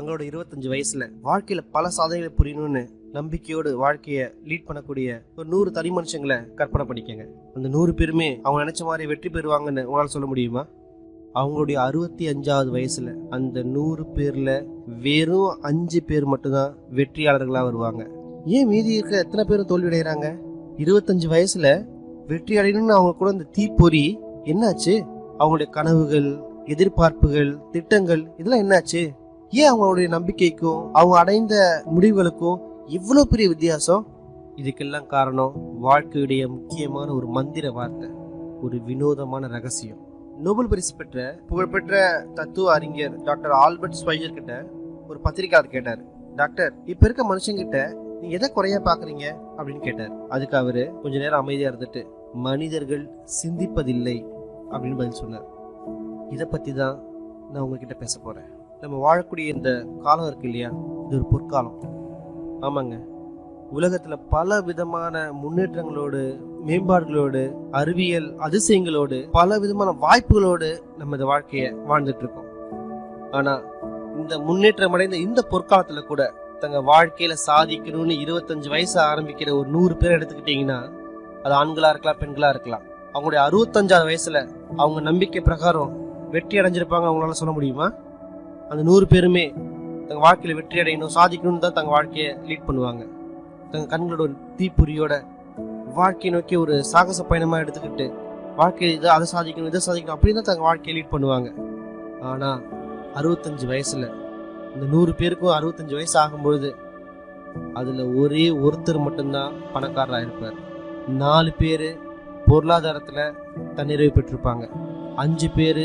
தங்களோட இருபத்தஞ்சு வயசுல வாழ்க்கையில பல சாதனைகளை புரியணும்னு நம்பிக்கையோடு வாழ்க்கையை லீட் பண்ணக்கூடிய ஒரு நூறு தனி மனுஷங்களை கற்பனை பண்ணிக்கங்க. அந்த நூறு பேருமே அவங்க நினைச்ச மாதிரி வெற்றி பெறுவாங்கன்னு உங்களால் சொல்ல முடியுமா? அவங்களுடைய அறுபத்தி அஞ்சாவது வயசுல அந்த நூறு பேர்ல வெறும் அஞ்சு பேர் மட்டும்தான் வெற்றியாளர்களா வருவாங்க. ஏன் மீதி இருக்க எத்தனை பேரும் தோல்வி அடைகிறாங்க இருபத்தஞ்சு வயசுல வெற்றி அடையணும்னு அவங்க கூட அந்த தீப்பொறி என்னாச்சு? அவங்களுடைய கனவுகள் எதிர்பார்ப்புகள் திட்டங்கள் இதெல்லாம் என்னாச்சு? ஏன் அவங்களுடைய நம்பிக்கைக்கும் அவங்க அடைந்த முடிவுகளுக்கும் இவ்வளோ பெரிய வித்தியாசம்? இதுக்கெல்லாம் காரணம் வாழ்க்கையுடைய முக்கியமான ஒரு மந்திர வார்த்தை ஒரு வினோதமான ரகசியம். நோபல் பரிசு பெற்ற புகழ்பெற்ற தத்துவ அறிஞர் டாக்டர் ஆல்பர்ட் ஸ்வைஜர் கிட்ட ஒரு பத்திரிகையாளர் கேட்டார். டாக்டர் இப்ப இருக்க மனுஷங்கிட்ட நீங்க எதை குறைய பாக்குறீங்க? அப்படின்னு கேட்டார். அதுக்கு அவரு கொஞ்ச நேரம் அமைதியா இருந்துட்டு மனிதர்கள் சிந்திப்பதில்லை அப்படின்னு பதில் சொன்னார். இதை பத்தி தான் நான் உங்ககிட்ட பேச போறேன். நம்ம வாழக்கூடிய இந்த காலம் இருக்கு இல்லையா? இது ஒரு பொற்காலம். ஆமாங்க. உலகத்தில் பல விதமான முன்னேற்றங்களோடு மேம்பாடுகளோடு அறிவியல் அதிசயங்களோடு பல விதமான வாய்ப்புகளோடு நம்ம இந்த வாழ்க்கையை வாழ்ந்துட்டு இருக்கோம். ஆனால் இந்த முன்னேற்றம் அடைந்த இந்த பொற்காலத்தில் கூட தங்க வாழ்க்கையில சாதிக்கணும்னு இருபத்தஞ்சு வயசு ஆரம்பிக்கிற ஒரு நூறு பேர் எடுத்துக்கிட்டீங்கன்னா அது ஆண்களா இருக்கலாம் பெண்களா இருக்கலாம். அவங்களுடைய அறுபத்தஞ்சாவது வயசுல அவங்க நம்பிக்கை பிரகாரம் வெற்றி அடைஞ்சிருப்பாங்க அவங்களால சொல்ல முடியுமா? அந்த நூறு பேருமே தங்க வாழ்க்கையில் வெற்றி அடையணும் சாதிக்கணும்னு தான் தங்க வாழ்க்கையை லீட் பண்ணுவாங்க. தங்க கண்களோட ஒரு தீப்பொறியோட வாழ்க்கையை நோக்கி ஒரு சாகச பயணமாக எடுத்துக்கிட்டு வாழ்க்கையில் இதை அதை சாதிக்கணும் இதை சாதிக்கணும் அப்படின்னு தான் தங்க வாழ்க்கையை லீட் பண்ணுவாங்க. ஆனால் அறுபத்தஞ்சு வயசில் இந்த நூறு பேருக்கும் அறுபத்தஞ்சு வயசு ஆகும்பொழுது அதில் ஒரே ஒருத்தர் மட்டும்தான் பணக்காரராக இருப்பார். நாலு பேர் பொருளாதாரத்தில் தன்னிறைவு பெற்றிருப்பாங்க. அஞ்சு பேர்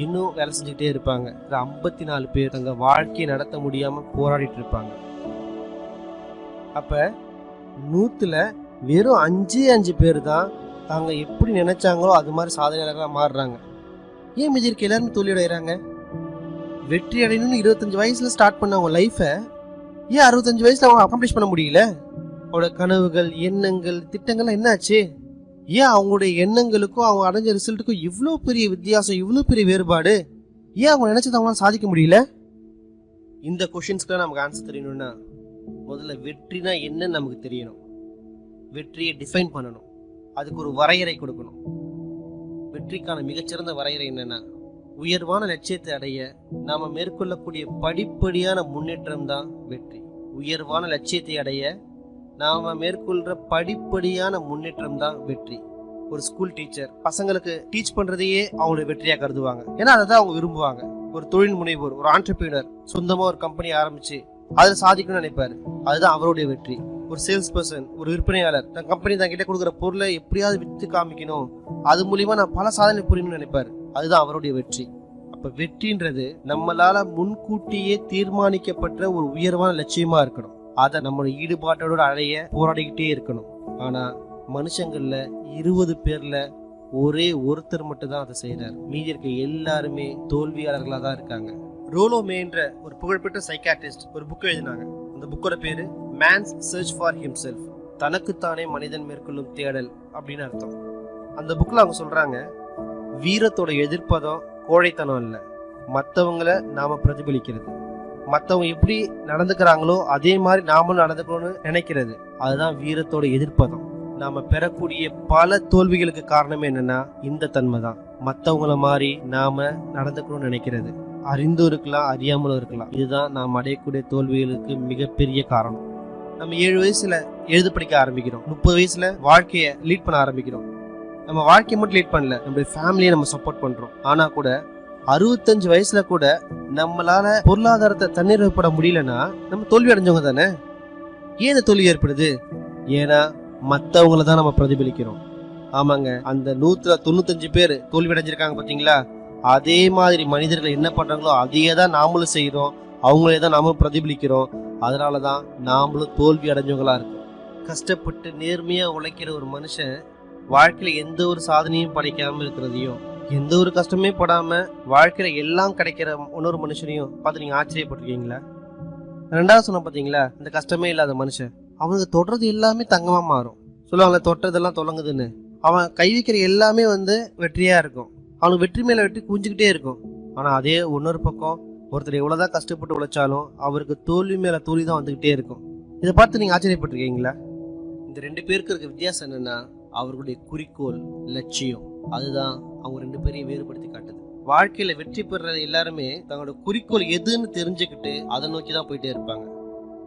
இன்னும் வேலை செஞ்சுக்கிட்டே இருப்பாங்க. ஐம்பத்தி நாலு பேர் தங்க வாழ்க்கையை நடத்த முடியாமல் போராடிட்டு இருப்பாங்க. அப்போ நூற்றுல வெறும் அஞ்சே அஞ்சு பேர் தான் தாங்க எப்படி நினைச்சாங்களோ அது மாதிரி சாதனையாளர்களாக மாறுறாங்க. ஏன் மிதி இருக்க எல்லாருமே தோல்வி அடைகிறாங்க வெற்றி அடையணும்னு இருபத்தஞ்சு வயசுல ஸ்டார்ட் பண்ண அவங்க லைஃபை ஏன் அறுபத்தஞ்சு வயசுல அவங்க அக்காம்ப்ளிஷ் பண்ண முடியல? அவங்களோட கனவுகள் எண்ணங்கள் திட்டங்கள்லாம் என்னாச்சு? ஏன் அவங்களுடைய எண்ணங்களுக்கும் அவங்க அடைஞ்ச ரிசல்ட்டுக்கும் இவ்வளோ பெரிய வித்தியாசம் இவ்வளோ பெரிய வேறுபாடு? ஏன் அவங்க நினச்சது அவங்களால சாதிக்க முடியல? இந்த கொஷின்ஸ்க்குலாம் நமக்கு ஆன்சர் தெரியணும்னா முதல்ல வெற்றினா என்னன்னு நமக்கு தெரியணும். வெற்றியை டிஃபைன் பண்ணணும். அதுக்கு ஒரு வரையறை கொடுக்கணும். வெற்றிக்கான மிகச்சிறந்த வரையறை என்னென்னா உயர்வான லட்சியத்தை அடைய நாம் மேற்கொள்ளக்கூடிய படிப்படியான முன்னேற்றம் தான் வெற்றி. உயர்வான லட்சியத்தை அடைய நாம் மேற்கொள்கிற படிப்படியான முன்னேற்றம் தான் வெற்றி. ஒரு ஸ்கூல் டீச்சர் பசங்களுக்கு டீச் பண்ணுறதையே அவங்களுடைய வெற்றியாக கருதுவாங்க. ஏன்னா அதை தான் அவங்க விரும்புவாங்க. ஒரு தொழில் முனைவோர் ஒரு ஆண்டர்பிரினர் சொந்தமாக ஒரு கம்பெனி ஆரம்பித்து அதில் சாதிக்கணும்னு நினைப்பாரு. அதுதான் அவருடைய வெற்றி. ஒரு சேல்ஸ் பர்சன் ஒரு விற்பனையாளர் தன் கம்பெனி தான் கிட்ட கொடுக்குற பொருளை எப்படியாவது விற்று காமிக்கணும். அது மூலியமா நான் பல சாதனை புரியணும்னு நினைப்பாரு. அதுதான் அவருடைய வெற்றி. அப்ப வெற்றின்றது நம்மளால முன்கூட்டியே தீர்மானிக்கப்பட்ட ஒரு உயர்வான லட்சியமா இருக்கணும். அதை நம்மளோட ஈடுபாட்டோட அடைய போராடிக்கிட்டே இருக்கணும். ஆனா மனுஷங்கள்ல இருபது பேர்ல ஒரே ஒருத்தர் மட்டும் தான் அதை செய்யறாரு மீதி இருக்க எல்லாருமே தோல்வியாளர்களா தான் இருக்காங்க. ரோலோ மேன்ற ஒரு புகழ்பெற்ற சைக்காட்டிஸ்ட் ஒரு புக் எழுதினாங்க. அந்த புக்கோட பேரு மேன்ஸ் சர்ச் ஃபார் ஹிம்செல்ஃப் தனக்குத்தானே மனிதன் மேற்கொள்ளும் தேடல் அப்படின்னு அர்த்தம். அந்த புக்கில் அவங்க சொல்றாங்க வீரத்தோட எதிர்ப்பதம் கோழைத்தனம் இல்லை மற்றவங்களை நாம பிரதிபலிக்கிறது. மற்றவங்க எப்படி நடந்துக்கிறாங்களோ அதே மாதிரி நாமளும் நடந்துக்கணும்னு நினைக்கிறது. அதுதான் வீரத்தோட எதிர்ப்பதம். நாம பெறக்கூடிய பல தோல்விகளுக்கு காரணமே என்னன்னா இந்த தன்மை தான் மற்றவங்கள மாதிரி நாம நடந்துக்கணும்னு நினைக்கிறது. அறிந்தும் இருக்கலாம் அறியாமலும் இருக்கலாம். இதுதான் நாம் அடையக்கூடிய தோல்விகளுக்கு மிகப்பெரிய காரணம். நம்ம ஏழு வயசுல எழுத படிக்க ஆரம்பிக்கிறோம். முப்பது வயசுல வாழ்க்கையை லீட் பண்ண ஆரம்பிக்கிறோம். நம்ம வாழ்க்கையை மட்டும் லீட் பண்ணல நம்மளுடைய ஃபேமிலியை நம்ம சப்போர்ட் பண்றோம். ஆனா கூட அறுபத்தஞ்சு வயசுல கூட நம்மளால பொருளாதாரத்தை தன்னிறைவுப்பட முடியலன்னா நம்ம தோல்வி அடைஞ்சவங்க தானே? ஏன் இந்த தோல்வி ஏற்படுது? ஏன்னா மற்றவங்கள தான் நம்ம பிரதிபலிக்கிறோம். ஆமாங்க அந்த நூத்துல தொண்ணூத்தஞ்சு பேர் தோல்வி அடைஞ்சிருக்காங்க பார்த்தீங்களா அதே மாதிரி மனிதர்கள் என்ன பண்றாங்களோ அதையே தான் நாமளும் செய்கிறோம் அவங்களே தான் நாமளும் பிரதிபலிக்கிறோம். அதனால தான் நாமளும் தோல்வி அடைஞ்சவங்களா இருக்கோம். கஷ்டப்பட்டு நேர்மையாக உழைக்கிற ஒரு மனுஷன் வாழ்க்கையில் எந்த ஒரு சாதனையும் படைக்காமல் இருக்கிறதையும் எந்த ஒரு கஷ்டமே படாம வாழ்க்கையில எல்லாம் கிடைக்கிற இன்னொரு மனுஷனையும் பார்த்து நீங்க ஆச்சரியப்பட்டிருக்கீங்களா? ரெண்டாவது சொன்ன பாத்தீங்களா? இந்த கஷ்டமே இல்லாத மனுஷன். அவனுக்கு தொடுறது எல்லாமே தங்கமா மாறும். சொல்லுவாங்களே தொட்டதெல்லாம் தொடங்குதுன்னு அவன் கை வைக்கிற எல்லாமே வந்து வெற்றியா இருக்கும். அவனுக்கு வெற்றி மேல வெற்றி குஞ்சுக்கிட்டே இருக்கும். ஆனா அதே இன்னொரு பக்கம் ஒருத்தர் எவ்வளோதான் கஷ்டப்பட்டு உழைச்சாலும் அவருக்கு தோல்வி மேலே தோல்வி தான் வந்துக்கிட்டே இருக்கும். இதை பார்த்து நீங்கள் ஆச்சரியப்பட்டிருக்கீங்களா? இந்த ரெண்டு பேருக்கு இருக்க வித்தியாசம் என்னன்னா அவர்களுடைய குறிக்கோள் லட்சியம். அதுதான் அவங்க ரெண்டு பேரையும் வேறுபடுத்தி காட்டுது. வாழ்க்கையில வெற்றி பெற எல்லாருமே தங்களோட குறிக்கோள் எதுன்னு தெரிஞ்சுக்கிட்டு அதை நோக்கி தான் போயிட்டே இருப்பாங்க.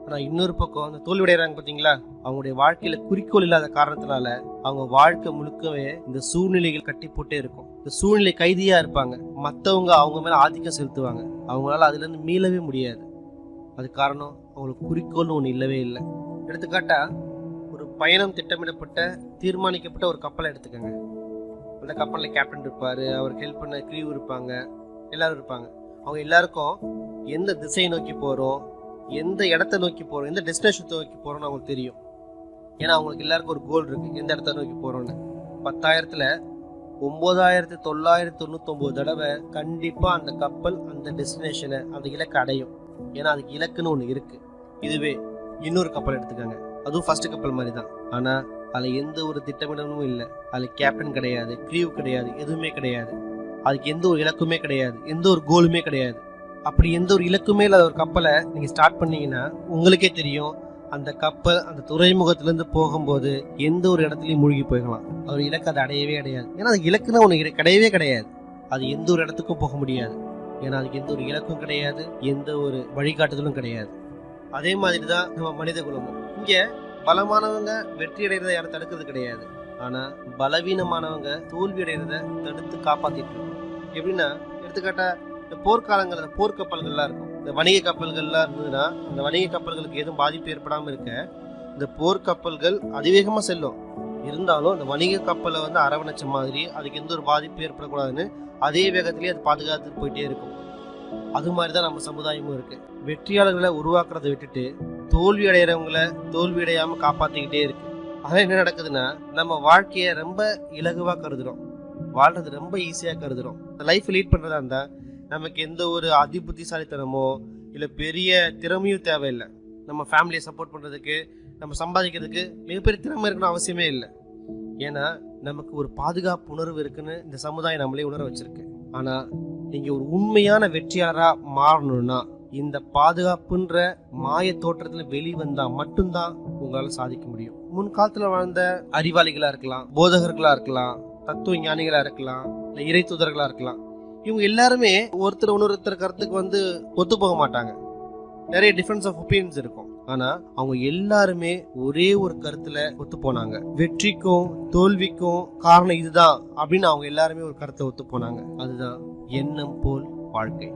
ஆனா இன்னொரு பக்கம் அந்த தோல்வியடைறாங்க பாத்தீங்களா? அவங்களுடைய வாழ்க்கையில குறிக்கோள் இல்லாத காரணத்தினால அவங்க வாழ்க்கை முழுக்கவே இந்த சூழ்நிலைகள் கட்டி போட்டே இருக்கும். இந்த சூழ்நிலை கைதியா இருப்பாங்க. மத்தவங்க அவங்க மேல ஆதிக்கம் செலுத்துவாங்க. அவங்களால அதுல இருந்து மீளவே முடியாது. அது காரணம் அவங்களுக்கு குறிக்கோள்னு ஒன்று இல்லவே இல்லை. எடுத்துக்காட்டா ஒரு பயணம் திட்டமிடப்பட்ட தீர்மானிக்கப்பட்ட ஒரு கப்பலை எடுத்துக்கோங்க. அந்த கப்பலில் கேப்டன் இருப்பார் அவருக்கு ஹெல்ப் பண்ண க்ரீவ் இருப்பாங்க எல்லாரும் இருப்பாங்க. அவங்க எல்லாருக்கும் எந்த திசையை நோக்கி போகிறோம் எந்த இடத்த நோக்கி போகிறோம் எந்த டெஸ்டினேஷன் நோக்கி போகிறோம்னு அவங்களுக்கு தெரியும். ஏன்னா அவங்களுக்கு எல்லாருக்கும் ஒரு கோல் இருக்குது எந்த இடத்த நோக்கி போகிறோன்னு பத்தாயிரத்தில் ஒம்பதாயிரத்தி தொள்ளாயிரத்தி தொண்ணூத்தொம்பது தடவை கண்டிப்பாக அந்த கப்பல் அந்த டெஸ்டினேஷனை அந்த இலக்கை அடையும். ஏன்னா அதுக்கு இலக்குன்னு ஒன்று இருக்குது இதுவே இன்னொரு கப்பல் எடுத்துக்கோங்க. அதுவும் ஃபஸ்ட்டு கப்பல் மாதிரி தான். ஆனால் அதில் எந்த ஒரு திட்டமிடலும் இல்லை. அதில் கேப்டன் கிடையாது க்ரீவ் கிடையாது எதுவுமே கிடையாது. அதுக்கு எந்த ஒரு இலக்குமே கிடையாது எந்த ஒரு கோலுமே கிடையாது. அப்படி எந்த ஒரு இலக்குமே இல்லாத ஒரு கப்பலை நீங்கள் ஸ்டார்ட் பண்ணீங்கன்னா உங்களுக்கே தெரியும் அந்த கப்பல் அந்த துறைமுகத்திலேருந்து போகும்போது எந்த ஒரு இடத்துலையும் மூழ்கி போயிடலாம் அவர் இலக்கு அதை அடையவே அடையாது. ஏன்னா அது இலக்குன்னு ஒன்று கிடையவே கிடையாது. அது எந்த ஒரு இடத்துக்கும் போக முடியாது. ஏன்னா அதுக்கு எந்த ஒரு இலக்கும் கிடையாது எந்த ஒரு வழிகாட்டுதலும் கிடையாது. அதே மாதிரி தான் நம்ம மனித குலமும் இங்கே பலமானவங்க வெற்றி அடைகிறத யாரும் தடுக்கிறது கிடையாது. ஆனா பலவீனமானவங்க தோல்வி அடைகிறத தடுத்து காப்பாத்திட்டு இருக்கோம் எப்படின்னா எடுத்துக்காட்டா இந்த போர்க்காலங்களில் போர்க்கப்பல்கள்லாம் இருக்கும். இந்த வணிக கப்பல்கள்லாம் இருந்ததுன்னா இந்த வணிக கப்பல்களுக்கு எதுவும் பாதிப்பு ஏற்படாமல் இருக்க இந்த போர்க்கப்பல்கள் அதிவேகமாக செல்லும். இருந்தாலும் அந்த வணிக கப்பலை வந்து அரவணைச்ச மாதிரி அதுக்கு எந்த ஒரு பாதிப்பு ஏற்படக்கூடாதுன்னு அதே வேகத்திலேயே அது பாதுகாத்துட்டு போயிட்டே இருக்கும். அது மாதிரி தான் நம்ம சமுதாயமும் இருக்குது வெற்றியாளர்களை உருவாக்குறதை விட்டுட்டு தோல்வி அடைகிறவங்கள தோல்வி அடையாம காப்பாத்திக்கிட்டே இருக்கு. அதான் என்ன நடக்குதுன்னா நம்ம வாழ்க்கைய ரொம்ப இலகுவா கருதுறோம். வாழ்றது ரொம்ப ஈஸியா கருதுறோம். லைஃப் லீட் பண்றதா இருந்தா நமக்கு எந்த ஒரு அதிபுத்திசாலித்தனமோ இல்லை பெரிய திறமையும் தேவையில்லை. நம்ம ஃபேமிலியை சப்போர்ட் பண்ணுறதுக்கு நம்ம சம்பாதிக்கிறதுக்கு மிகப்பெரிய திறமை இருக்கணும் அவசியமே இல்லை. ஏன்னா நமக்கு ஒரு பாதுகாப்பு உணர்வு இருக்குன்னு இந்த சமுதாயம் நம்மளே உணர வச்சிருக்கு. ஆனால் நீங்கள் ஒரு உண்மையான வெற்றியாளராக மாறணும்னா இந்த பாதுகாப்புன்ற மாய தோற்றத்துல வெளிவந்தா மட்டும்தான் உங்களால சாதிக்க முடியும். முன்காலத்துல வாழ்ந்த அறிவாளிகளா இருக்கலாம் போதகர்களா இருக்கலாம் தத்துவ ஞானிகளா இருக்கலாம் இல்ல இறை தூதர்களா இருக்கலாம். இவங்க எல்லாருமே ஒருத்தர் இன்னொருத்தர் கருத்துக்கு வந்து ஒத்து போக மாட்டாங்க. நிறைய டிஃபரன்ஸ் ஆஃப் ஒப்பீனியன்ஸ் இருக்கும். ஆனா அவங்க எல்லாருமே ஒரே ஒரு கருத்துல ஒத்து போனாங்க. வெற்றிக்கும் தோல்விக்கும் காரணம் இதுதான் அப்படின்னு அவங்க எல்லாருமே ஒரு கருத்தை ஒத்து போனாங்க. அதுதான் எண்ணம் போல் வாழ்க்கை.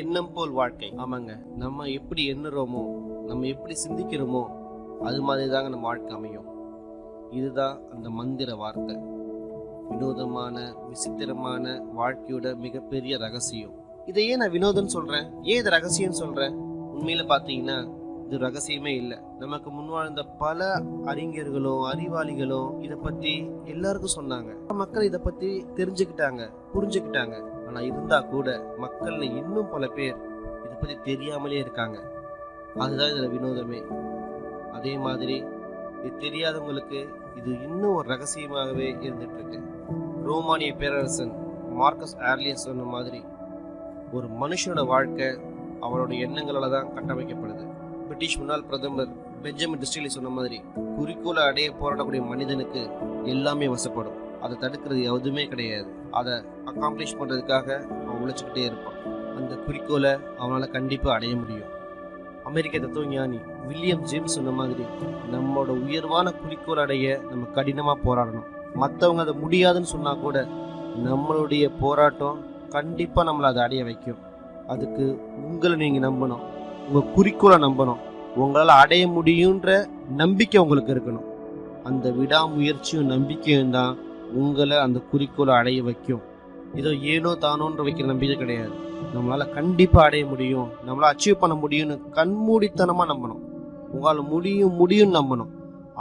எண்ணம் போல் வாழ்க்கை. ஆமாங்க. நம்ம எப்படி எண்ணுறோமோ நம்ம எப்படி சிந்திக்கிறோமோ அது மாதிரி தாங்க நம்ம வாழ்க்கை அமையும். இதுதான் அந்த மந்திர வார்த்தை. வினோதமான விசித்திரமான வாழ்க்கையோட மிகப்பெரிய ரகசியம். இதை ஏன் நான் வினோதம் சொல்கிறேன் ஏன் இது ரகசியம் சொல்கிறேன் உண்மையில் பார்த்தீங்கன்னா இது ரகசியமே இல்லை. நமக்கு முன் வாழ்ந்த பல அறிஞர்களும் அறிவாளிகளும் இதை பற்றி எல்லாருக்கும் சொன்னாங்க. மக்கள் இதை பற்றி தெரிஞ்சுக்கிட்டாங்க புரிஞ்சுக்கிட்டாங்க. ஆனால் இருந்தால் கூட மக்களில் இன்னும் பல பேர் இதை பற்றி தெரியாமலே இருக்காங்க. அதுதான் இதில் வினோதமே. அதே மாதிரி இது தெரியாதவங்களுக்கு இது இன்னும் ஒரு ரகசியமாகவே இருந்துட்டுருக்கு. ரோமானிய பேரரசன் மார்க்கஸ் ஆர்லியஸ் சொன்ன மாதிரி ஒரு மனுஷனோட வாழ்க்கை அவனோட எண்ணங்களால் தான் கட்டமைக்கப்படுது. பிரிட்டிஷ் முன்னாள் பிரதமர் பெஞ்சமின் டிஸ்டிலி சொன்ன மாதிரி குறிக்கோளை அடைய போராடக்கூடிய மனிதனுக்கு எல்லாமே வசப்படும். அதை தடுக்கிறது எதுவுமே கிடையாது. அதை அக்காம்ப்ளிஷ் பண்ணுறதுக்காக அவன் உழைச்சிக்கிட்டே இருப்பான். அந்த குறிக்கோளை அவனால் கண்டிப்பாக அடைய முடியும். அமெரிக்க தத்துவ ஞானி வில்லியம் ஜேம்ஸ் சொன்ன மாதிரி நம்மளோட உயர்வான குறிக்கோள் அடைய நம்ம கடினமாக போராடணும். மற்றவங்க அதை முடியாதுன்னு சொன்னால் கூட நம்மளுடைய போராட்டம் கண்டிப்பாக நம்மளை அதை அடைய வைக்கும். அதுக்கு உங்களை நீங்கள் நம்பணும். உங்கள் குறிக்கோளை நம்பணும். உங்களால் அடைய முடியுன்ற நம்பிக்கை உங்களுக்கு இருக்கணும். அந்த விடாமுயற்சியும் நம்பிக்கையும் தான் உங்களை அந்த குறிக்கோளை அடைய வைக்கும். ஏதோ ஏனோ தானோன்ற வைக்கிற நம்பிக்கை கிடையாது. நம்மளால் கண்டிப்பாக அடைய முடியும். நம்மளால் அச்சீவ் பண்ண முடியும்னு கண்மூடித்தனமாக நம்பணும். உங்களால் முடியும் முடியும்னு நம்பணும்.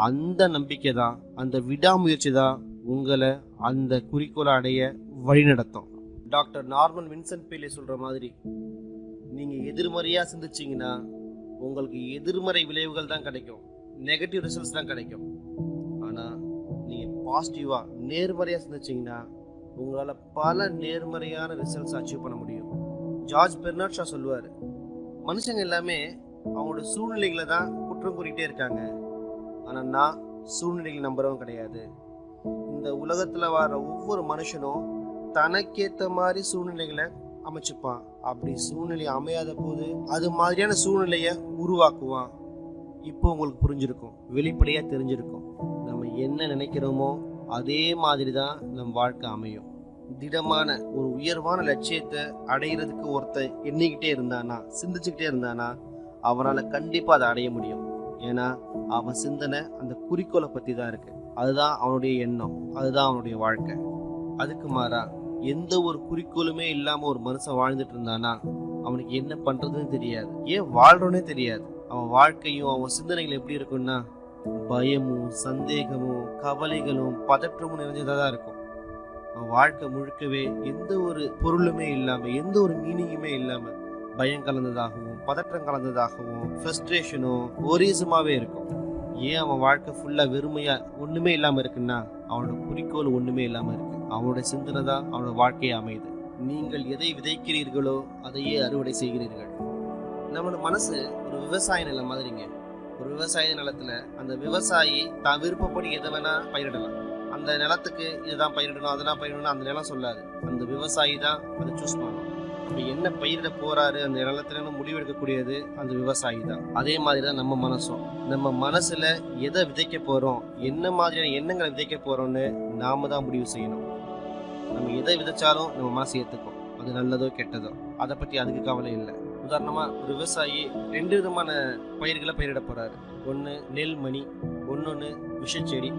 அந்த நம்பிக்கை தான் அந்த விடாமுயற்சி தான் உங்களை அந்த குறிக்கோளை அடைய வழிநடத்தும். டாக்டர் நார்மன் வின்சென்ட் பேலே சொல்கிற மாதிரி நீங்கள் எதிர்மறையாக சிந்திச்சிங்கன்னா உங்களுக்கு எதிர்மறை விளைவுகள் தான் கிடைக்கும். நெகட்டிவ் ரிசல்ட்ஸ் தான் கிடைக்கும். ஆனால் பாசிட்டிவாக நேர்மறையாக சிந்திச்சிங்கன்னா உங்களால் பல நேர்மறையான ரிசல்ட்ஸ் அச்சீவ் பண்ண முடியும். ஜார்ஜ் பெர்னாட் ஷா சொல்லுவார் மனுஷங்க எல்லாமே அவங்களோட சூழ்நிலைகளை தான் குற்றம் கூறிக்கிட்டே இருக்காங்க. ஆனால் நான் சூழ்நிலைகளை நம்புறவன் கிடையாது. இந்த உலகத்தில் வர ஒவ்வொரு மனுஷனும் தனக்கேற்ற மாதிரி சூழ்நிலைகளை அமைச்சுப்பான். அப்படி சூழ்நிலை அமையாத போது அது மாதிரியான சூழ்நிலையை உருவாக்குவான். இப்போ உங்களுக்கு புரிஞ்சிருக்கும் வெளிப்படையாக தெரிஞ்சிருக்கும். என்ன நினைக்கிறோமோ அதே மாதிரி தான் நம் வாழ்க்கை அமையும். திடமான ஒரு உயர்வான லட்சியத்தை அடையிறதுக்கு ஒருத்தன் எண்ணிக்கிட்டே இருந்தானா சிந்திச்சுக்கிட்டே இருந்தானா அவனால் கண்டிப்பாக அதை அடைய முடியும். ஏன்னா அவன் சிந்தனை அந்த குறிக்கோளை பற்றி தான் இருக்கு. அதுதான் அவனுடைய எண்ணம். அதுதான் அவனுடைய வாழ்க்கை. அதுக்கு மாறா எந்த ஒரு குறிக்கோளுமே இல்லாமல் ஒரு மனுஷன் வாழ்ந்துட்டு இருந்தானா அவனுக்கு என்ன பண்ணுறதுன்னு தெரியாது. ஏன் வாழ்றோன்னே தெரியாது. அவன் வாழ்க்கையும் அவன் சிந்தனைகள் எப்படி இருக்கும்னா பயமும் சந்தேகமும் கவலைகளும் பதற்றமும் நிறைஞ்சதாக தான் இருக்கும். அவன் வாழ்க்கை முழுக்கவே எந்த ஒரு பொருளுமே இல்லாமல் எந்த ஒரு மீனிங்குமே இல்லாமல் பயம் கலந்ததாகவும் பதற்றம் கலந்ததாகவும் ஃப்ரஸ்ட்ரேஷனும் ஒரீசமாகவே இருக்கும். ஏன் அவன் வாழ்க்கை ஃபுல்லாக வெறுமையாக ஒன்றுமே இல்லாமல் இருக்குன்னா அவனோட குறிக்கோள் ஒன்றுமே இல்லாமல் இருக்கு. அவனோட சிந்தனை தான் அவனோட வாழ்க்கையை அமையுது. நீங்கள் எதை விதைக்கிறீர்களோ அதையே அறுவடை செய்கிறீர்கள். நம்மளோட மனசு ஒரு விவசாய நிலம் மாதிரிங்க. ஒரு விவசாய நிலத்துல அந்த விவசாயி தான் விருப்பப்படி எதை வேணா பயிரிடலாம். அந்த நிலத்துக்கு இதுதான் பயிரிடணும் அதெல்லாம் பயிரிடணும் அந்த நிலம் சொல்லாது. அந்த விவசாயி தான் அதை சூஸ் பண்ணணும். இப்போ என்ன பயிரிட போறாரு அந்த நிலத்துல முடிவெடுக்கக்கூடியது அந்த விவசாயி தான். அதே மாதிரி தான் நம்ம மனசும். நம்ம மனசுல எதை விதைக்க போறோம் என்ன மாதிரியான எண்ணங்களை விதைக்க போறோம்னு நாம தான் முடிவு செய்யணும். நம்ம எதை விதைச்சாலும் நம்ம மனசு ஏற்றுக்கும் அது நல்லதோ கெட்டதோ. அதை பற்றி அதுக்கு கவலை இல்லை. உதாரணமா ஒரு விவசாயி ரெண்டு விதமான பயிர்களை பயிரிட போறாரு. ஒன்று நெல்மணி ஒன்னொன்னு விஷச்செடி.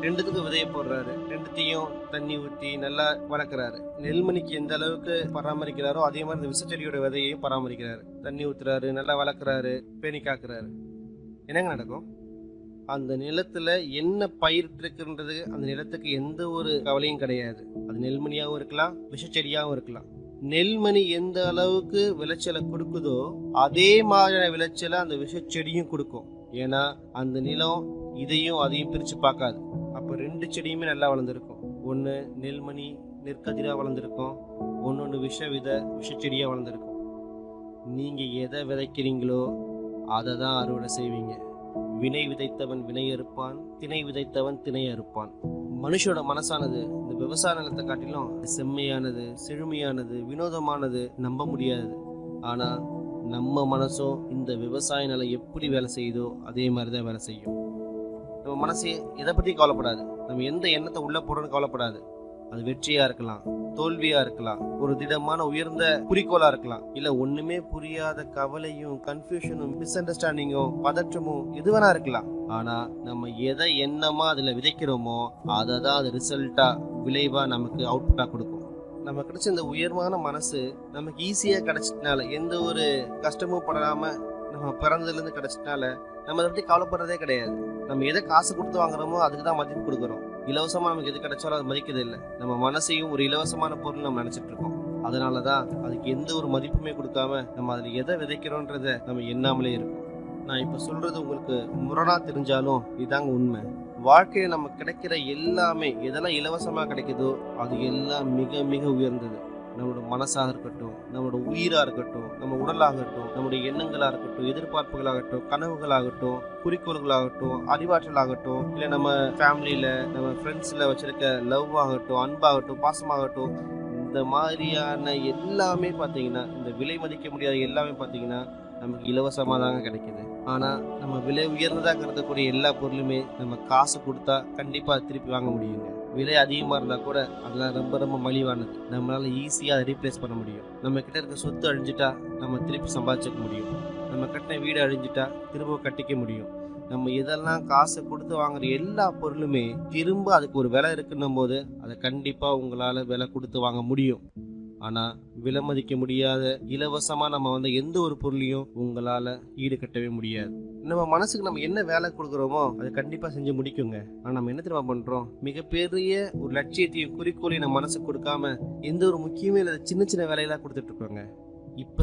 ரெண்டுத்துக்கு விதைய போடுறாரு. ரெண்டுத்தையும் தண்ணி ஊற்றி நல்லா வளர்க்குறாரு. நெல்மணிக்கு எந்த அளவுக்கு பராமரிக்கிறாரோ அதே மாதிரி இந்த விஷச்செடியோட விதையையும் பராமரிக்கிறாரு. தண்ணி ஊற்றுறாரு நல்லா வளர்க்குறாரு பேணி காக்குறாரு. என்னங்க நடக்கும்? அந்த நிலத்துல என்ன பயிரிட்டிருக்குன்றது அந்த நிலத்துக்கு எந்த ஒரு கவலையும் கிடையாது. அது நெல்மணியாகவும் இருக்கலாம் விஷச்செடியாகவும் இருக்கலாம். நெல்மணி எந்த அளவுக்கு விளைச்சலை கொடுக்குதோ அதே மாதிரியான விளைச்சலை அந்த விஷச்செடியும் கொடுக்கும். ஏன்னா அந்த நிலம் இதையும் அதையும் பிரித்து பார்க்காது. அப்போ ரெண்டு செடியுமே நல்லா வளர்ந்துருக்கும். ஒன்று நெல்மணி நெற்கதிராக வளர்ந்துருக்கும். ஒன்று ஒன்று விஷ வித விஷச்செடியாக வளர்ந்துருக்கும். நீங்கள் எதை விதைக்கிறீங்களோ அதை தான் அறுவடை செய்வீங்க. வினை விதைத்தவன் வினை அறுப்பான் திணை விதைத்தவன் திணை அறுப்பான். மனுஷோட மனசானது இந்த விவசாய நிலத்தை காட்டிலும் செம்மையானது செழுமையானது வினோதமானது நம்ப முடியாது. ஆனால் நம்ம மனசும் இந்த விவசாய நிலம் எப்படி வேலை செய்யுதோ அதே மாதிரி தான் வேலை செய்யும். நம்ம மனசு எதை பற்றி கவலைப்படாது. நம்ம எந்த எண்ணத்தை உள்ளே போடுறோம்னு கவலைப்படாது. அது வெற்றியா இருக்கலாம் தோல்வியா இருக்கலாம் ஒரு திடமான உயர்ந்த குறிக்கோளா இருக்கலாம். இல்ல ஒண்ணுமே புரியாத கவலையும் கன்ஃபியூஷனும் மிஸ் அண்டர்ஸ்டாண்டிங்கும் பதற்றமும் எது வேணா இருக்கலாம். ஆனா நம்ம எதை என்னமா அதுல விதைக்கிறோமோ அதை தான் அது ரிசல்ட்டா விளைவா நமக்கு அவுட்புட்டா கொடுக்கும். நம்ம கிடைச்ச இந்த உயர்வான மனசு நமக்கு ஈஸியா கிடைச்சதுனால எந்த ஒரு கஷ்டமும் படாம நம்ம பிறந்ததுல இருந்து கிடைச்சதுனால நம்ம அதை பத்தி கவலைப்படுறதே கிடையாது. நம்ம எதை காசு கொடுத்து வாங்குறோமோ அதுக்கு தான் மதிப்பு கொடுக்குறோம். இலவசமாக நமக்கு எது கிடைச்சாலும் அது மதிக்கிறது இல்லை. நம்ம மனசையும் ஒரு இலவசமான பொருள் நம்ம நினச்சிட்டு இருக்கோம். அதனாலதான் அதுக்கு எந்த ஒரு மதிப்புமே கொடுக்காம நம்ம அதில் எதை விதைக்கிறோன்றத நம்ம எண்ணாமலே இருக்கோம். நான் இப்போ சொல்கிறது உங்களுக்கு முரணாக தெரிஞ்சாலும் இதாங்க உண்மை. வாழ்க்கையில் நம்ம கிடைக்கிற எல்லாமே எதெல்லாம் இலவசமாக கிடைக்குதோ அது எல்லாம் மிக மிக உயர்ந்தது. நம்மளோட மனசாக இருக்கட்டும் நம்மளோட உயிராக இருக்கட்டும் நம்ம உடலாகட்டும் நம்முடைய எண்ணங்களாக இருக்கட்டும் எதிர்பார்ப்புகளாகட்டும் கனவுகளாகட்டும் குறிக்கோள்களாகட்டும் அறிவாற்றலாகட்டும் இல்லை நம்ம ஃபேமிலியில் நம்ம ஃப்ரெண்ட்ஸில் வச்சுருக்க லவ் ஆகட்டும் அன்பாகட்டும் பாசமாகட்டும் இந்த மாதிரியான எல்லாமே பார்த்தீங்கன்னா இந்த விலை மதிக்க முடியாத எல்லாமே பார்த்தீங்கன்னா நமக்கு இலவசமாக தாங்க கிடைக்குது. ஆனால் நம்ம விலை உயர்ந்ததாக கருதக்கூடிய எல்லா பொருளுமே நம்ம காசு கொடுத்தா கண்டிப்பாக திருப்பி வாங்க முடியுங்க. விலை அதிகமாக இருந்தால் கூட அதெல்லாம் ரொம்ப ரொம்ப மலிவானது. நம்மளால் ஈஸியாக அதை ரீப்ளேஸ் பண்ண முடியும். நம்ம கிட்ட இருக்க சொத்து அழிஞ்சிட்டா நம்ம திருப்பி சம்பாதிச்சுக்க முடியும். நம்ம கட்டின வீடு அழிஞ்சிட்டா திரும்ப கட்டிக்க முடியும். நம்ம இதெல்லாம் காசு கொடுத்து வாங்குற எல்லா பொருளுமே திரும்ப அதுக்கு ஒரு விலை இருக்குன்னும் போது அதை கண்டிப்பாக உங்களால் விலை கொடுத்து வாங்க முடியும். ஆனால் விலை மதிக்க முடியாத இலவசமாக நம்ம வந்து எந்த ஒரு பொருளையும் உங்களால் ஈடு கட்டவே முடியாது. நம்ம மனசுக்கு நம்ம என்ன வேலை கொடுக்குறோமோ அதை கண்டிப்பாக செஞ்சு முடிக்குங்க. ஆனால் நம்ம என்ன தெரியுமா பண்ணுறோம் மிகப்பெரிய ஒரு லட்சியத்தையும் குறிக்கோளையும் நம்ம மனசுக்கு கொடுக்காம எந்த ஒரு முக்கியமே இல்லாத சின்ன சின்ன வேலையெல்லாம் கொடுத்துட்டு இருக்கோங்க.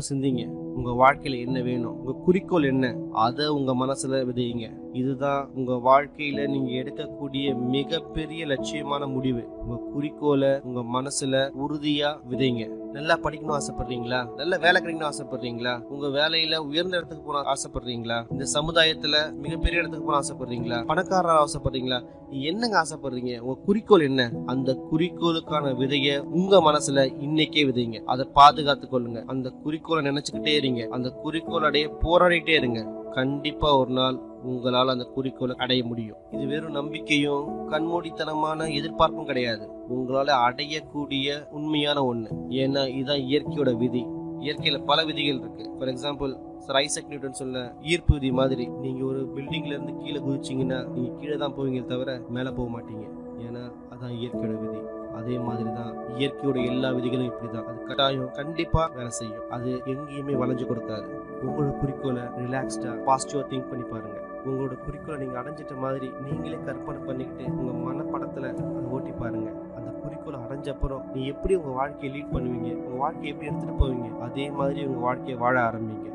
சிந்திங்க. உங்கள் வாழ்க்கையில் என்ன வேணும்? உங்கள் குறிக்கோள் என்ன? அதை உங்கள் மனசில் விதையுங்க. இதுதான் உங்கள் வாழ்க்கையில் நீங்கள் எடுக்கக்கூடிய மிகப்பெரிய லட்சியமான முடிவு. உங்கள் குறிக்கோளை உங்கள் மனசில் உறுதியாக விதைங்க. நல்லா படிக்கணும் ஆசைப்படுறீங்களா? நல்ல வேலை கிடைக்கணும் ஆசைப்படுறீங்களா? உங்க வேலையில உயர்ந்த இடத்துக்கு போன ஆசைப்படுறீங்களா? இந்த சமுதாயத்துல மிகப்பெரிய இடத்துக்கு போன ஆசைப்படுறீங்களா? பணக்காரர் ஆசைப்படுறீங்களா? என்னங்க ஆசைப்படுறீங்க? உங்க குறிக்கோள் என்ன? அந்த குறிக்கோளுக்கான விதைய உங்க மனசுல இன்னைக்கே விதைங்க. அதை பாதுகாத்து கொள்ளுங்க. அந்த குறிக்கோளை நினைச்சுக்கிட்டே இருங்க. அந்த குறிக்கோள் அடைய போராடிட்டே இருங்க. கண்டிப்பா ஒரு நாள் உங்களால் அந்த குறிக்கோளை அடைய முடியும். இது வெறும் நம்பிக்கையும் கண்மூடித்தனமான எதிர்பார்ப்பும் கிடையாது. உங்களால அடையக்கூடிய உண்மையான ஒண்ணு. ஏன்னா இதுதான் இயற்கையோட விதி. இயற்கையில பல விதிகள் இருக்கு. For example sir Isaac Newton சொன்ன ஈர்ப்பு விதி மாதிரி நீங்க ஒரு பில்டிங்ல இருந்து கீழே குதிச்சிங்கன்னா நீங்க கீழே தான் போவீங்க தவிர மேலே போக மாட்டீங்க. ஏன்னா அதான் இயற்கையோட விதி. அதே மாதிரி தான் இயற்கையோட எல்லா விதிகளும் இப்படிதான் அது கட்டாயம் கண்டிப்பா வேலை செய்யும். அது எங்கேயுமே வளைஞ்சு கொடுக்காது. உங்களோட குறிக்கோளை ரிலாக்ஸ்டா பாசிட்டிவா திங்க் பண்ணி பாருங்க. உங்களோட குறிக்கோளை நீங்க அடைஞ்சிட்ட மாதிரி நீங்களே கற்பனை பண்ணிக்கிட்டு உங்க மனப்படத்துல அதை ஓட்டி பாருங்க. அந்த குறிக்கோளை அடைஞ்ச அப்புறம் நீ எப்படி உங்க வாழ்க்கையை லீட் பண்ணுவீங்க? உங்க வாழ்க்கையை எப்படி எடுத்துட்டு போவீங்க? அதே மாதிரி உங்க வாழ்க்கையை வாழ ஆரம்பிங்க.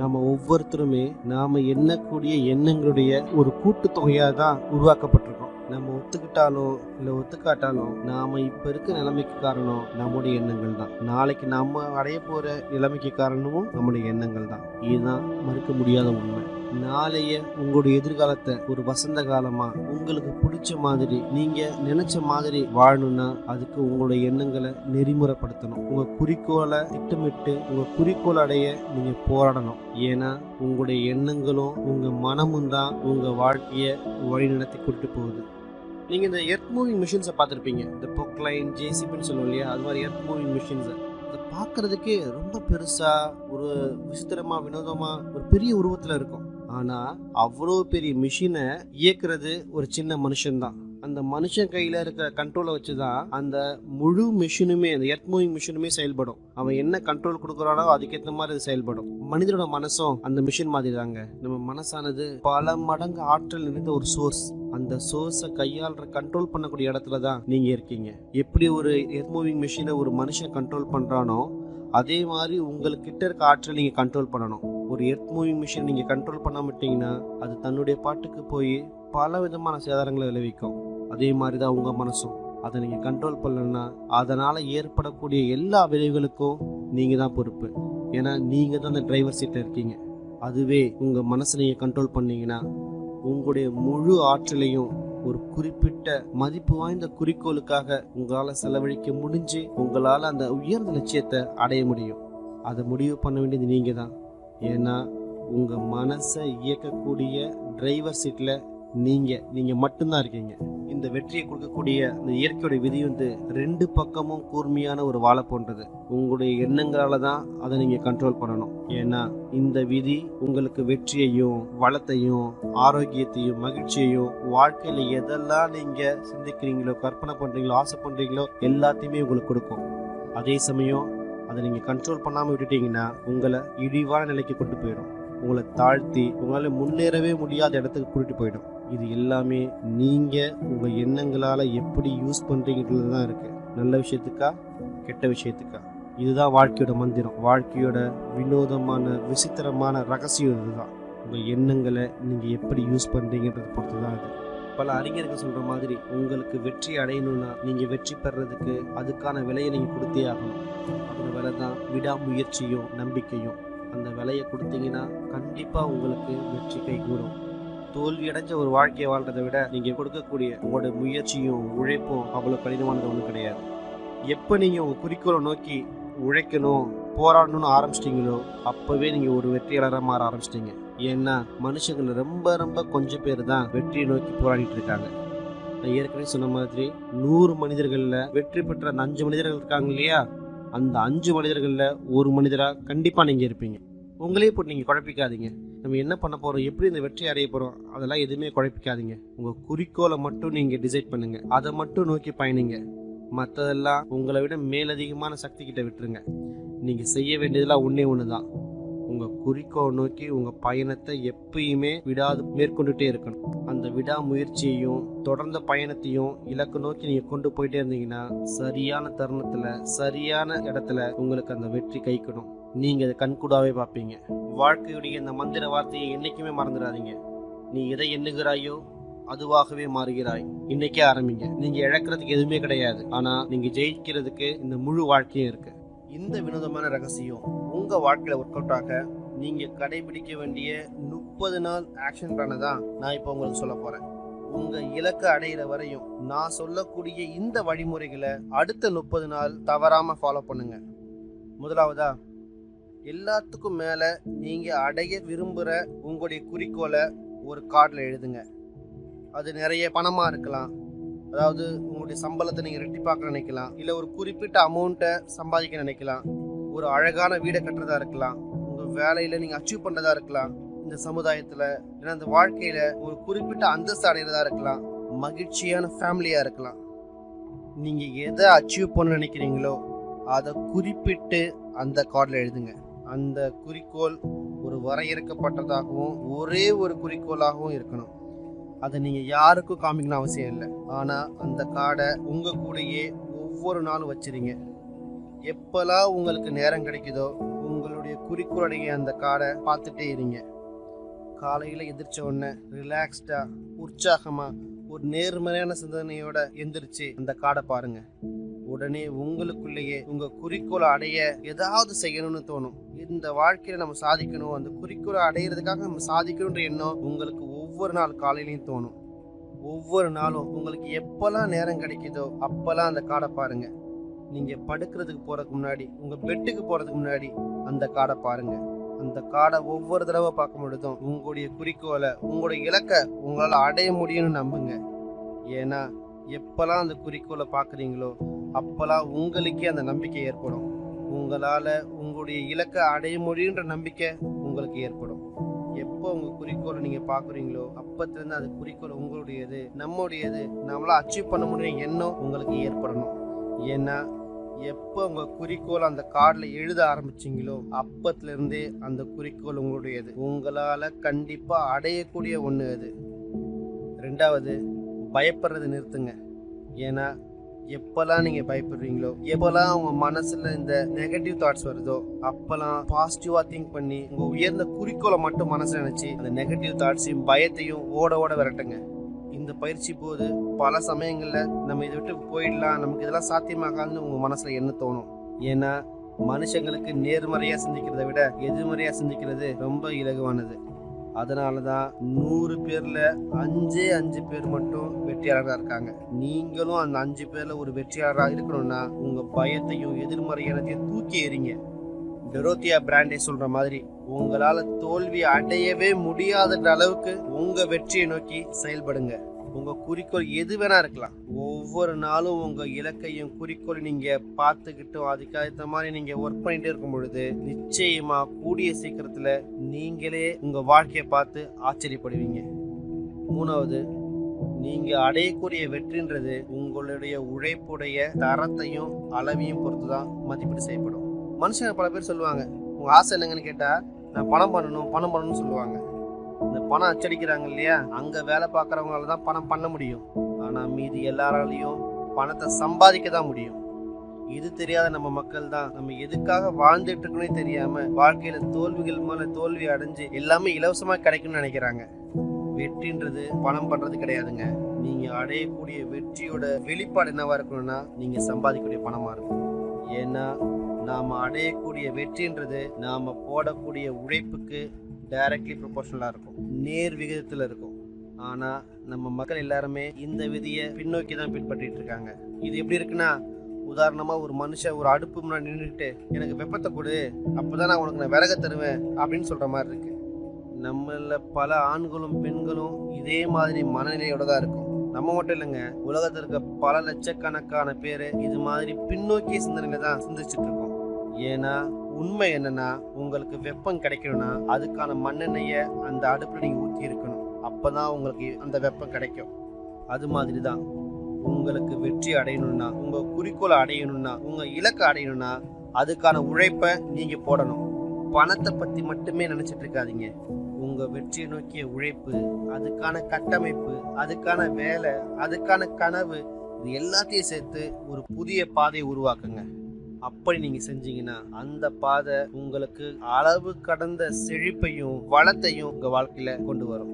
நாம ஒவ்வொருத்தருமே நாம எண்ணக்கூடிய எண்ணங்களுடைய ஒரு கூட்டு தொகையாக தான் உருவாக்கப்பட்டிருக்கோம். நம்ம ஒத்துக்கிட்டாலும் இல்ல ஒத்துக்காட்டாலும் நாம இப்ப இருக்க நிலைமைக்கு காரணம் நம்முடைய எண்ணங்கள் தான் நாளைக்கு நம்ம அடைய போற நிலைமைக்கு காரணமும் நம்முடைய எண்ணங்கள் தான் இதுதான் மறுக்க முடியாத உண்மை. நாளைய உங்களுடைய எதிர்காலத்தை ஒரு வசந்த காலமா உங்களுக்கு பிடிச்ச மாதிரி நீங்க நினைச்ச மாதிரி வாழணும்னா அதுக்கு உங்களுடைய எண்ணங்களை நெறிமுறைப்படுத்தணும். உங்க குறிக்கோளை திட்டமிட்டு உங்க குறிக்கோள் அடைய நீங்க போராடணும். ஏன்னா உங்களுடைய எண்ணங்களும் உங்க மனமும் தான் உங்க வாழ்க்கைய வழிநடத்தி கூட்டிட்டு போகுது. நீங்க இந்த எர்த் மூவிங் மிஷின்ஸை பார்த்துருப்பீங்க. இந்த பொக்லைன் ஜேசிபின்னு சொல்லுவோம் இல்லையா? அது மாதிரி எர்த் மூவிங் மிஷின்ஸை அதை பார்க்கறதுக்கே ரொம்ப பெருசா ஒரு விசித்திரமா வினோதமா ஒரு பெரிய உருவத்துல இருக்கும். ஆனா அவ்வளோ பெரிய மிஷினை இயக்குறது ஒரு சின்ன மனுஷன்தான் அந்த மனுஷன் கையில இருக்கிற கண்ட்ரோலை வச்சுதான் அந்த முழு மிஷினுமே அந்த எர்த் மூவிங் மிஷினுமே செயல்படும். அவன் என்ன கண்ட்ரோல் கொடுக்குறானோ அதுக்கேற்ற மாதிரி அது செயல்படும். மனிதனோட மனசும் அந்த மிஷின் மாதிரி தாங்க நம்ம மனசானது பல மடங்கு ஆற்றல் நிறைந்த ஒரு சோர்ஸ் அந்த சோர்ஸை கையாளுற கண்ட்ரோல் பண்ணக்கூடிய இடத்துல தான் நீங்க இருக்கீங்க. எப்படி ஒரு எர்த் மூவிங் மிஷினை ஒரு மனுஷன் கண்ட்ரோல் பண்றானோ அதே மாதிரி உங்கள்கிட்ட இருக்க ஆற்றல் நீங்கள் கண்ட்ரோல் பண்ணணும். ஒரு எர்த் மூவிங் மிஷின் நீங்கள் கண்ட்ரோல் பண்ண மாட்டீங்கன்னா அது தன்னுடைய பாட்டுக்கு போய் பல விதமான சேதாரங்களை விளைவிக்கும். அதே மாதிரி தான் உங்கள் மனசும். அதை நீங்கள் கண்ட்ரோல் பண்ணலன்னா அதனால் ஏற்படக்கூடிய எல்லா விளைவுகளுக்கும் நீங்கள் தான் பொறுப்பு. ஏன்னா நீங்கள் தான் அந்த டிரைவர் சீட்டில் இருக்கீங்க. அதுவே உங்கள் மனசை நீங்கள் கண்ட்ரோல் பண்ணீங்கன்னா உங்களுடைய முழு ஆற்றலையும் ஒரு குறிப்பிட்ட மதிப்பு வாய்ந்த குறிக்கோளுக்காக உங்களால செலவழிக்க முடிஞ்சு உங்களால அந்த உயர்ந்த லட்சியத்தை அடைய முடியும். அதை முடிவு பண்ண வேண்டியது நீங்க தான் ஏன்னா உங்க மனசை இயக்கக்கூடிய டிரைவர் சீட்ல நீங்கள் நீங்கள் மட்டும்தான் இருக்கீங்க. இந்த வெற்றியை கொடுக்கக்கூடிய இந்த இயற்கையோட விதி வந்து ரெண்டு பக்கமும் கூர்மையான ஒரு வாழை போன்றது. உங்களுடைய எண்ணங்களால தான் அதை நீங்கள் கண்ட்ரோல் பண்ணணும். ஏன்னா இந்த விதி உங்களுக்கு வெற்றியையும் வளத்தையும் ஆரோக்கியத்தையும் மகிழ்ச்சியையும் வாழ்க்கையில் எதெல்லாம் நீங்கள் சிந்திக்கிறீங்களோ கற்பனை பண்ணுறீங்களோ ஆசை பண்ணுறீங்களோ எல்லாத்தையுமே உங்களுக்கு கொடுக்கும். அதே சமயம் அதை நீங்கள் கண்ட்ரோல் பண்ணாமல் விட்டுட்டீங்கன்னா உங்களை இழிவான நிலைக்கு கொண்டு போயிடும். உங்களை தாழ்த்தி உங்களால் முன்னேறவே முடியாத இடத்துக்கு கூட்டிட்டு போயிடும். இது எல்லாமே நீங்கள் உங்கள் எண்ணங்களால் எப்படி யூஸ் பண்ணுறீங்கிறது தான் இருக்குது நல்ல விஷயத்துக்கா கெட்ட விஷயத்துக்கா? இதுதான் வாழ்க்கையோட மந்திரம். வாழ்க்கையோட வினோதமான விசித்திரமான ரகசியம் இதுதான். உங்கள் எண்ணங்களை நீங்கள் எப்படி யூஸ் பண்றீங்கன்றத பொறுத்து தான் அது பல அறிஞர்கள் சொல்கிற மாதிரி உங்களுக்கு வெற்றி அடையணும்னா நீங்கள் வெற்றி பெறதுக்கு அதுக்கான விலையை நீங்கள் கொடுத்தே ஆகணும். அந்த விலை தான் விடாமுயற்சியும் நம்பிக்கையும். அந்த விலையை கொடுத்தீங்கன்னா கண்டிப்பாக உங்களுக்கு வெற்றி கைகூடும். அடைஞ்ச ஒரு வாழ்க்கையை வாழ்றதை விட நீங்க கொடுக்கக்கூடிய உங்களோட முயற்சியும் உழைப்பும் அவ்வளவு கடினமானது ஒன்றும் கிடையாது. எப்போ நீங்க உங்க குறிக்கோளை நோக்கி உழைக்கணும் போராடணும்னு ஆரம்பிச்சிட்டிங்களோ அப்பவே நீங்க ஒரு வெற்றியாளராக மாற ஆரம்பிச்சிட்டீங்க. ஏன்னா மனுஷங்கள் ரொம்ப ரொம்ப கொஞ்சம் பேர் தான் வெற்றியை நோக்கி போராடிட்டு இருக்காங்க. நான் ஏற்கனவே சொன்ன மாதிரி நூறு மனிதர்களில் வெற்றி பெற்ற அந்த அஞ்சு மனிதர்கள் இருக்காங்க இல்லையா? அந்த அஞ்சு மனிதர்களில் ஒரு மனிதராக கண்டிப்பாக நீங்கள் இருப்பீங்க. உங்களே போட்டு நீங்கள் குழப்பிக்காதீங்க. நம்ம என்ன பண்ண போகிறோம் எப்படி இந்த வெற்றி அடைய போகிறோம் அதெல்லாம் எதுவுமே குழப்பிக்காதீங்க. உங்கள் குறிக்கோளை மட்டும் நீங்கள் டிசைட் பண்ணுங்கள் அதை மட்டும் நோக்கி பயணிங்க. மற்றதெல்லாம் உங்களை விட மேலதிகமான சக்தி கிட்ட விட்டுருங்க. நீங்கள் செய்ய வேண்டியதெல்லாம் ஒன்றே ஒன்று தான் உங்கள் குறிக்கோள் நோக்கி உங்கள் பயணத்தை எப்பயுமே விடாது மேற்கொண்டுட்டே இருக்கணும். அந்த விடாமுயற்சியையும் தொடர்ந்த பயணத்தையும் இலக்கு நோக்கி நீங்கள் கொண்டு போயிட்டே இருந்தீங்கன்னா சரியான தருணத்தில் சரியான இடத்துல உங்களுக்கு அந்த வெற்றி கைக்கணும் நீங்கள் அதை கண்கூடாவே பார்ப்பீங்க. வாழ்க்கையுடைய இந்த மந்திர வார்த்தையை என்னைக்குமே மறந்துடாதீங்க. நீ எதை எண்ணுகிறாயோ அதுவாகவே மாறுகிறாய். இன்னைக்கே ஆரம்பிங்க. நீங்க இழக்கிறதுக்கு எதுவுமே கிடையாது. ஆனா நீங்க ஜெயிக்கிறதுக்கு இந்த முழு வாழ்க்கையும் இருக்கு. இந்த வினோதமான ரகசியம் உங்க வாழ்க்கையில ஒர்க் அவுட் ஆக நீங்க கடைபிடிக்க வேண்டிய முப்பது நாள் ஆக்ஷன் பிளான தான் நான் இப்போ உங்களுக்கு சொல்ல போறேன். உங்க இலக்கை அடையிற வரையும் நான் சொல்லக்கூடிய இந்த வழிமுறைகளை அடுத்த முப்பது நாள் தவறாம ஃபாலோ பண்ணுங்க. முதலாவதா எல்லாத்துக்கும் மேலே நீங்கள் அடைய விரும்புகிற உங்களுடைய குறிக்கோளை ஒரு கார்டில் எழுதுங்க. அது நிறைய பணமாக இருக்கலாம். அதாவது உங்களுடைய சம்பளத்தை நீங்கள் ரெட்டிப்பாக்க நினைக்கலாம். இல்லை ஒரு குறிப்பிட்ட அமௌண்ட்டை சம்பாதிக்க நினைக்கலாம். ஒரு அழகான வீடை கட்டுறதா இருக்கலாம். உங்கள் வேலையில் நீங்கள் அச்சீவ் பண்ணுறதா இருக்கலாம். இந்த சமுதாயத்தில் ஏன்னா இந்த வாழ்க்கையில் ஒரு குறிப்பிட்ட அந்தஸ்து அடைகிறதா இருக்கலாம். மகிழ்ச்சியான ஃபேமிலியாக இருக்கலாம். நீங்கள் எதை அச்சீவ் பண்ண நினைக்கிறீங்களோ அதை குறிப்பிட்டு அந்த கார்டில் எழுதுங்க. அந்த குறிக்கோள் ஒரு வரையறுக்கப்பட்டதாகவும் ஒரே ஒரு குறிக்கோளாகவும் இருக்கணும். அதை நீங்கள் யாருக்கும் காமிக்கணும் அவசியம் இல்லை. ஆனால் அந்த கார்டை உங்கள் கூடயே ஒவ்வொரு நாளும் வச்சிருங்க. எப்போல்லாம் உங்களுக்கு நேரம் கிடைக்குதோ உங்களுடைய குறிக்கோளுடைய அந்த கார்டை பார்த்துட்டே இருங்க. காலையில் எந்திரிச்ச உடனே ரிலாக்ஸ்டாக உற்சாகமாக ஒரு நேர்மறையான சிந்தனையோட எந்திரிச்சு அந்த கார்டை பாருங்கள் உடனே உங்களுக்குள்ளேயே உங்க குறிக்கோளை அடைய ஏதாவது செய்யணும்னு தோணும். இந்த வாழ்க்கையில நம்ம சாதிக்கணும் அந்த குறிக்கோளை அடையிறதுக்காக நம்ம சாதிக்கணுன்ற எண்ணம் உங்களுக்கு ஒவ்வொரு நாள் காலையிலையும் தோணும். ஒவ்வொரு நாளும் உங்களுக்கு எப்பெல்லாம் நேரம் கிடைக்குதோ அப்பெல்லாம் அந்த காடை பாருங்க. நீங்க படுக்கிறதுக்கு போறதுக்கு முன்னாடி உங்க பெட்டுக்கு போறதுக்கு முன்னாடி அந்த காடை பாருங்க. அந்த காடை ஒவ்வொரு தடவை பார்க்கும் பொழுதும் உங்களுடைய குறிக்கோளை உங்களுடைய இலக்கை உங்களால் அடைய முடியும்னு நம்புங்க. ஏன்னா எப்பெல்லாம் அந்த குறிக்கோளை பார்க்குறீங்களோ அப்போல்லாம் உங்களுக்கே அந்த நம்பிக்கை ஏற்படும். உங்களால் உங்களுடைய இலக்கை அடைய முடியுன்ற நம்பிக்கை உங்களுக்கு ஏற்படும். எப்போ உங்கள் குறிக்கோளை நீங்கள் பார்க்குறீங்களோ அப்பத்துலேருந்து அந்த குறிக்கோள் உங்களுடையது நம்முடையது நம்மளால் அச்சீவ் பண்ண முடியும் எண்ணம் உங்களுக்கு ஏற்படணும். ஏன்னா எப்போ உங்கள் குறிக்கோள் அந்த கார்டில் எழுத ஆரம்பிச்சிங்களோ அப்பத்துலேருந்தே அந்த குறிக்கோள் உங்களுடையது. உங்களால் கண்டிப்பாக அடையக்கூடிய ஒன்று அது. ரெண்டாவது பயப்படுறதை நிறுத்துங்க. ஏன்னா எப்போல்லாம் நீங்கள் பயப்படுறீங்களோ எப்போல்லாம் உங்கள் மனசில் இந்த நெகட்டிவ் தாட்ஸ் வருதோ அப்போல்லாம் பாசிட்டிவாக திங்க் பண்ணி உங்கள் உயர்ந்த குறிக்கோளை மட்டும் மனசில் நினச்சி அந்த நெகட்டிவ் தாட்ஸையும் பயத்தையும் ஓட ஓட விரட்டுங்க. இந்த பயிற்சி போது பல சமயங்களில் நம்ம இதை விட்டு போயிடலாம் நமக்கு இதெல்லாம் சாத்தியமாகாதுன்னு உங்கள் மனசில் என்ன தோணும்? ஏன்னா மனுஷங்களுக்கு நேர்மறையாக சிந்திக்கிறத விட எதிர்மறையாக சிந்திக்கிறது ரொம்ப இலகுவானது. அதனால தான் நூறு பேரில் அஞ்சே அஞ்சு பேர் மட்டும் வெற்றியாளராக இருக்காங்க. நீங்களும் அந்த அஞ்சு பேரில் ஒரு வெற்றியாளராக இருக்கணும்னா உங்கள் பயத்தையும் எதிர்மறையானதையும் தூக்கி எறிங்க. டெரோத்தியா பிராண்டே சொல்கிற மாதிரி உங்களால் தோல்வி அடையவே முடியாதுன்ற அளவுக்கு உங்கள் வெற்றியை நோக்கி செயல்படுங்க. உங்கள் குறிக்கோள் எது வேணா இருக்கலாம். ஒவ்வொரு நாளும் உங்கள் இலக்கையும் குறிக்கோள் நீங்கள் பார்த்துக்கிட்டும் அதுக்கேற்ற மாதிரி நீங்கள் ஒர்க் பண்ணிகிட்டே இருக்கும் பொழுது நிச்சயமாக கூடிய சீக்கிரத்தில் நீங்களே உங்கள் வாழ்க்கையை பார்த்து ஆச்சரியப்படுவீங்க. மூணாவது நீங்கள் அடையக்கூடிய வெற்றின்றது உங்களுடைய உழைப்புடைய தரத்தையும் அளவையும் பொறுத்து தான் மதிப்பீடு செய்யப்படும். மனுஷங்க பல பேர் சொல்லுவாங்க உங்கள் ஆசை என்னங்கன்னு கேட்டால் நான் பணம் பண்ணணும் பணம் பண்ணணும்னு சொல்லுவாங்க. இந்த பணம் அச்சடிக்கிறாங்க இல்லையா? அங்க வேலை பார்க்கறவங்களால தான் பணம் பண்ண முடியும். ஆனா மீதி எல்லாராலையும் பணத்தை சம்பாதிக்க தான் முடியும். இது தெரியாத நம்ம மக்கள் தான். நம்ம எதுக்காக வாழ்ந்துட்டு இருக்கோனே தெரியாம வாழ்க்கையில தோல்விகள் மேல தோல்வி அடைஞ்சு எல்லாமே இலவசமா கிடைக்கும்னு நினைக்கிறாங்க. வெற்றின்றது பணம் பண்றது கிடையாதுங்க. நீங்க அடையக்கூடிய வெற்றியோட வெளிப்பாடு என்னவா இருக்கணும்னா நீங்க சம்பாதிக்கக்கூடிய பணமா இருக்கும் ஏன்னா நாம அடையக்கூடிய வெற்றின்றது நாம போடக்கூடிய உழைப்புக்கு டைரக்ட்லி ப்ரொபோஷனலாக இருக்கும். நேர் விகிதத்தில் இருக்கும். ஆனால் நம்ம மக்கள் எல்லாருமே இந்த விதியை பின்னோக்கி தான் பின்பற்றிட்டு இருக்காங்க. இது எப்படி இருக்குன்னா உதாரணமாக ஒரு மனுஷன் ஒரு அடுப்பு முன்னாடி நின்றுட்டு எனக்கு வெப்பத்தை கொடு அப்பதான் நான் உனக்கு நான் விறக தருவேன் அப்படின்னு சொல்கிற மாதிரி இருக்கு. நம்மள பல ஆண்களும் பெண்களும் இதே மாதிரி மனநிலையோட தான் இருக்கும். நம்ம மட்டும் இல்லைங்க உலகத்தில் இருக்க பல லட்சக்கணக்கான பேர் இது மாதிரி பின்னோக்கிய சிந்தனையில தான் சிந்திச்சுட்டு இருக்கோம். ஏன்னா உண்மை என்னன்னா உங்களுக்கு வெப்பம் கிடைக்கணும்னா அதுக்கான மண்ணெண்ணெயை அந்த அடுப்பில் நீங்கள் ஊற்றி இருக்கணும். அப்போ தான் உங்களுக்கு அந்த வெப்பம் கிடைக்கும். அது மாதிரி தான் உங்களுக்கு வெற்றி அடையணும்னா உங்கள் குறிக்கோளை அடையணும்னா உங்கள் இலக்கை அடையணும்னா அதுக்கான உழைப்பை நீங்கள் போடணும். பணத்தை பற்றி மட்டுமே நினச்சிட்டு இருக்காதீங்க. உங்கள் வெற்றியை நோக்கிய உழைப்பு அதுக்கான கட்டமைப்பு அதுக்கான வேலை அதுக்கான கனவு இது எல்லாத்தையும் சேர்த்து ஒரு புதிய பாதையை உருவாக்குங்க. அப்படி நீங்க செஞ்சீங்கன்னா அந்த பாதை உங்களுக்கு அளவு கடந்த செழிப்பையும் வளத்தையும் உங்க வாழ்க்கையில கொண்டு வரும்.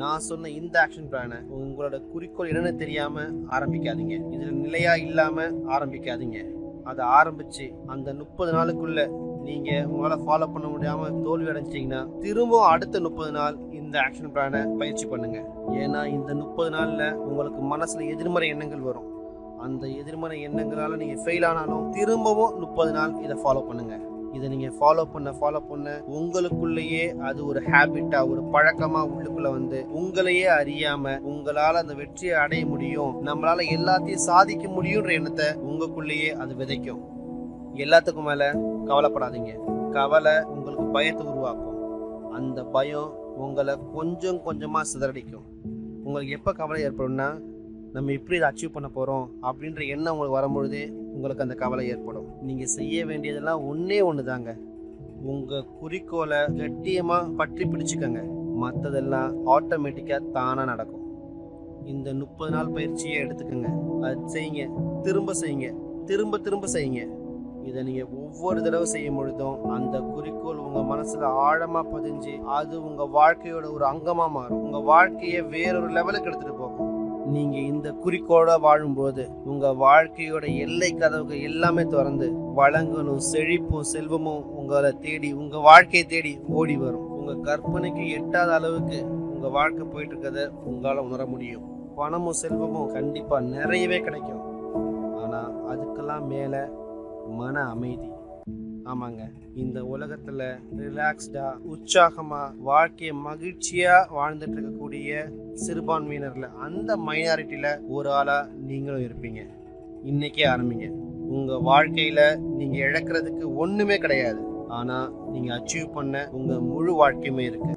நான் சொன்ன இந்த ஆக்ஷன் பிளானை உங்களோட குறிக்கோள் என்னன்னு தெரியாம ஆரம்பிக்காதீங்க. இதுல நிலையா இல்லாம ஆரம்பிக்காதீங்க. அதை ஆரம்பிச்சு அந்த முப்பது நாளுக்குள்ள நீங்க உங்களால் ஃபாலோ பண்ண முடியாம தோல்வி அடைஞ்சிட்டீங்கன்னா திரும்பவும் அடுத்த முப்பது நாள் இந்த ஆக்ஷன் பிளானை பயிற்சி பண்ணுங்க. ஏன்னா இந்த முப்பது நாள்ல உங்களுக்கு மனசுல எதிர்மறை எண்ணங்கள் வரும். அந்த எதிர்மறை எண்ணங்களால் நீங்கள் ஃபெயில் ஆனாலும் திரும்பவும் முப்பது நாள் இதை ஃபாலோ பண்ணுங்க. இதை நீங்கள் ஃபாலோ பண்ண ஃபாலோ பண்ண உங்களுக்குள்ளேயே அது ஒரு ஹேபிட்டா ஒரு பழக்கமா உள்ளுக்குள்ள வந்து உங்களையே அறியாம உங்களால் அந்த வெற்றியை அடைய முடியும் நம்மளால் எல்லாத்தையும் சாதிக்க முடியுன்ற எண்ணத்தை உங்களுக்குள்ளேயே அது விதைக்கும். எல்லாத்துக்கும் மேலே கவலைப்படாதீங்க. கவலை உங்களுக்கு பயத்தை உருவாக்கும். அந்த பயம் உங்களை கொஞ்சம் கொஞ்சமாக சிதறடிக்கும். உங்களுக்கு எப்போ கவலை ஏற்படும்னா நம்ம எப்படி இதை அச்சீவ் பண்ண போகிறோம் அப்படின்ற எண்ணம் உங்களுக்கு வரும்பொழுதே உங்களுக்கு அந்த கவலை ஏற்படும். நீங்கள் செய்ய வேண்டியதெல்லாம் ஒன்றே ஒன்று தாங்க உங்கள் குறிக்கோளை கட்டியமாக பற்றி பிடிச்சிக்கங்க. மற்றதெல்லாம் ஆட்டோமேட்டிக்காக தானாக நடக்கும். இந்த முப்பது நாள் பயிற்சியை எடுத்துக்கோங்க. அது செய்யுங்க. திரும்ப செய்யுங்க. திரும்ப திரும்ப செய்யுங்க. இதை நீங்கள் ஒவ்வொரு தடவை செய்யும் பொழுதும் அந்த குறிக்கோள் உங்கள் மனசில் ஆழமாக பதிஞ்சு அது உங்கள் வாழ்க்கையோட ஒரு அங்கமாக மாறும். உங்கள் வாழ்க்கையை வேறொரு லெவலுக்கு எடுத்துகிட்டு போகும். நீங்க இந்த குறிக்கோட வாழும்போது உங்க வாழ்க்கையோட எல்லை கதவுகள் எல்லாமே திறந்து வளங்களும் செழிப்பும் செல்வமும் உங்களை தேடி உங்க வாழ்க்கையை தேடி ஓடி வரும். உங்க கற்பனைக்கு எட்டாத அளவுக்கு உங்க வாழ்க்கை போயிட்டு இருக்கிறத உங்களால உணர முடியும். பணமும் செல்வமும் கண்டிப்பா நிறையவே கிடைக்கும். ஆனா அதுக்கெல்லாம் மேல மன அமைதி. ஆமாங்க. இந்த உலகத்துல ரிலாக்ஸ்டா உற்சாகமா வாழ்க்கையை மகிழ்ச்சியா வாழ்ந்துட்டு இருக்கக்கூடிய சிறுபான்மையினர்ல அந்த மைனாரிட்டியில ஒரு ஆளா நீங்களும் இருப்பீங்க. இன்னைக்கே ஆரம்பிங்க. உங்க வாழ்க்கையில நீங்க இழக்கிறதுக்கு ஒண்ணுமே கிடையாது. ஆனா நீங்க அச்சீவ் பண்ண உங்க முழு வாழ்க்கையுமே இருக்கு.